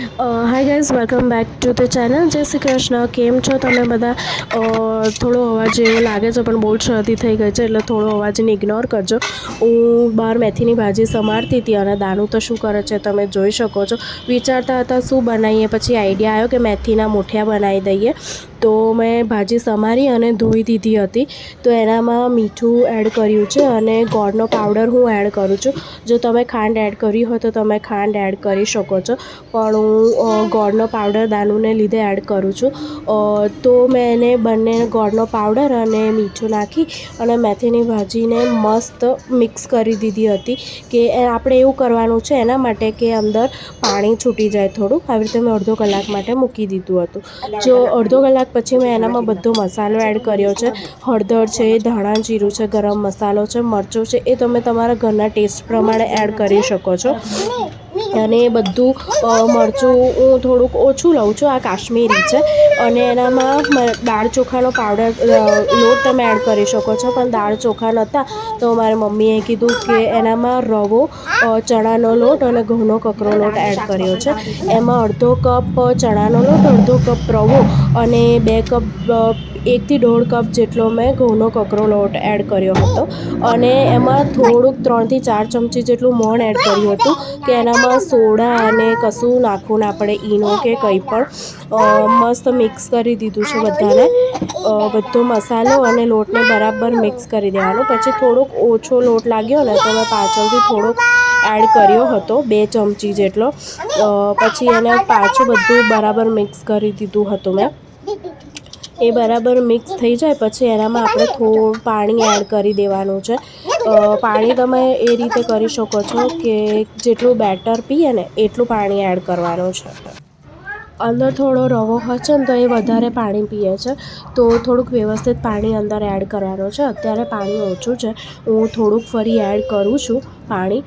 Hi guys welcome back to the channel Jai Shri Krishna. કેમ છો તમે બધા? થોડો અવાજ એવો લાગે છે, પણ બહુ શરદી થઈ ગઈ છે, એટલે થોડો અવાજને ઇગ્નોર કરજો. હું બહાર મેથીની ભાજી સમારતી હતી અને દાનું તો શું કરે છે, તમે જોઈ શકો છો. વિચારતા હતા શું બનાવીએ, પછી આઈડિયા આવ્યો કે મેથીના મુઠિયા બનાવી દઈએ. તો મેં ભાજી સમારી અને ધોઈ દીધી હતી. તો એનામાં મીઠું એડ કર્યું છે અને ગોળનો પાવડર હું એડ કરું છું. જો તમે ખાંડ એડ કરી હોય તો તમે ખાંડ એડ કરી શકો છો. પણ હું ગોળનો પાવડર દાનુને લીધે એડ કરું છું. તો મેં એને બંને ગોળનો પાવડર અને મીઠું નાખી અને મેથીની ભાજીને મસ્ત મિક્સ કરી દીધી હતી કે આપણે એવું કરવાનું છે એના માટે કે અંદર પાણી છૂટી જાય થોડું. આવી રીતે મેં અડધો કલાક માટે મૂકી દીધું હતું. જો અડધો કલાક પછી મેં એનામાં બધો મસાલો એડ કર્યો છે. હળદર છે, ધાણા જીરું છે, ગરમ મસાલો છે, મરચું છે, એ તમે તમારા ઘરના ટેસ્ટ પ્રમાણે એડ કરી શકો છો. અને બધું મરચું હું થોડુંક ઓછું લઉં છું, આ કાશ્મીરી છે. અને એનામાં દાળ ચોખાનો પાવડર લોટ તમે એડ કરી શકો છો, પણ દાળ ચોખા નહોતા તો મારી મમ્મીએ કીધું કે એનામાં રવો ચણાનો લોટ અને ઘઉંનો કકરો લોટ એડ કર્યો છે. એમાં અડધો કપ ચણાનો લોટ, અડધો કપ રવો અને બે કપ એકથી દોઢ કપ જેટલો મેં ઘઉંનો કકરો લોટ એડ કર્યો હતો. અને એમાં થોડુંક ત્રણથી ચાર ચમચી જેટલું મોણ એડ કર્યું હતું, કે એનામાં સોડા અને કશું નાખવું ના પડે ઈનો કે કંઈ પણ. મસ્ત મિક્સ કરી દીધું છે બધાને. બધો મસાલો અને લોટને બરાબર મિક્સ કરી દેવાનો. પછી થોડોક ઓછો લોટ લાગ્યો ને તો મેં પાછળથી થોડોક એડ કર્યો હતો, બે ચમચી જેટલો. પછી એને પાછું બધું બરાબર મિક્સ કરી દીધું હતું મેં. એ બરાબર મિક્સ થઈ જાય, પછી એનામાં આપણે થોડું પાણી એડ કરી દેવાનું છે. પાણી તમે એ રીતે કરી શકો છો કે જેટલું બેટર પીએ ને એટલું પાણી એડ કરવાનું છે. અંદર થોડો રવો છે ને તો એ વધારે પાણી પીએ છે. તો થોડુંક વ્યવસ્થિત પાણી અંદર એડ કરવાનું છે. અત્યારે પાણી ઓછું છે. હું થોડુંક ફરી એડ કરું છું પાણી.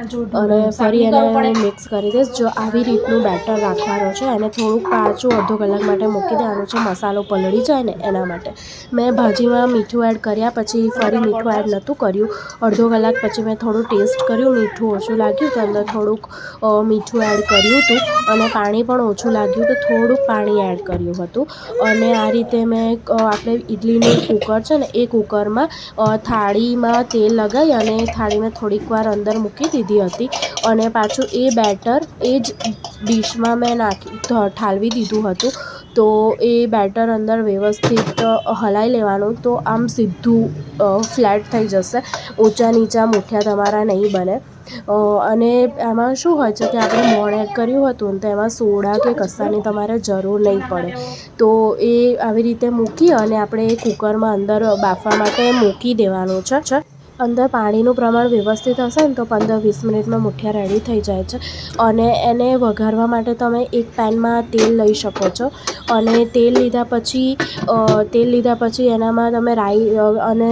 અને ફરી એને મિક્સ કરી દઈશ. જો આવી રીતનું બેટર રાખવાનું છે અને થોડુંક પાછું અડધો કલાક માટે મૂકી દેવાનું છે મસાલો પલળી જાય ને એના માટે. મેં ભાજીમાં મીઠું એડ કર્યા પછી ફરી મીઠું એડ નહોતું કર્યું. અડધો કલાક પછી મેં થોડું ટેસ્ટ કર્યું મીઠું ઓછું લાગ્યું તો અંદર થોડુંક મીઠું એડ કર્યું હતું. અને પાણી પણ ઓછું લાગ્યું તો થોડુંક પાણી એડ કર્યું હતું. અને આ રીતે મેં આપણે ઇડલીનું કુકર છે ને એ કુકરમાં થાળીમાં તેલ લગાવી અને થાળીમાં થોડીક વાર અંદર મૂકી દીધી. હતી અને પાછું એ બેટર એ જ ડીશમાં મેં નાખી ઠાલવી દીધું હતું. તો એ બેટર અંદર વ્યવસ્થિત હલાવી લેવાનું. તો આમ સીધું ફ્લેટ થઈ જશે. ઊંચા નીચા મૂઠિયા તમારા નહીં બને. અને એમાં શું હોય છે કે આપણે મોણ એડ કર્યું હતું તો એમાં સોડા કે કશાની તમારે જરૂર નહીં પડે. તો એ આવી રીતે મૂકી અને આપણે એ કુકરમાં અંદર બાફવા માટે મૂકી દેવાનું છે. અંદર પાણીનું પ્રમાણ વ્યવસ્થિત હશે ને તો પંદર વીસ મિનિટમાં મુઠિયા રેડી થઈ જાય છે. અને એને વઘારવા માટે તમે એક પેનમાં તેલ લઈ શકો છો. અને તેલ લીધા પછી તેલ લીધા પછી એનામાં તમે રાઈ અને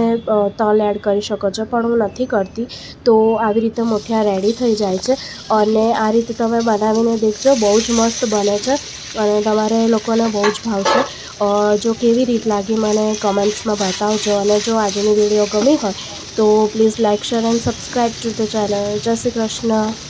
તલ એડ કરી શકો છો. પણ હું નથી કરતી. તો આવી રીતે મુઠિયા રેડી થઈ જાય છે. અને આ રીતે તમે બનાવીને દેખજો. બહુ જ મસ્ત બને છે. અને તમારે લોકોને બહુ જ ભાવશે. જો કેવી રીત લાગી મને કમેન્ટ્સમાં બતાવજો અને જો આજની વીડિયો ગમી હોય તો please like share and subscribe to the channel Jai Shri Krishna.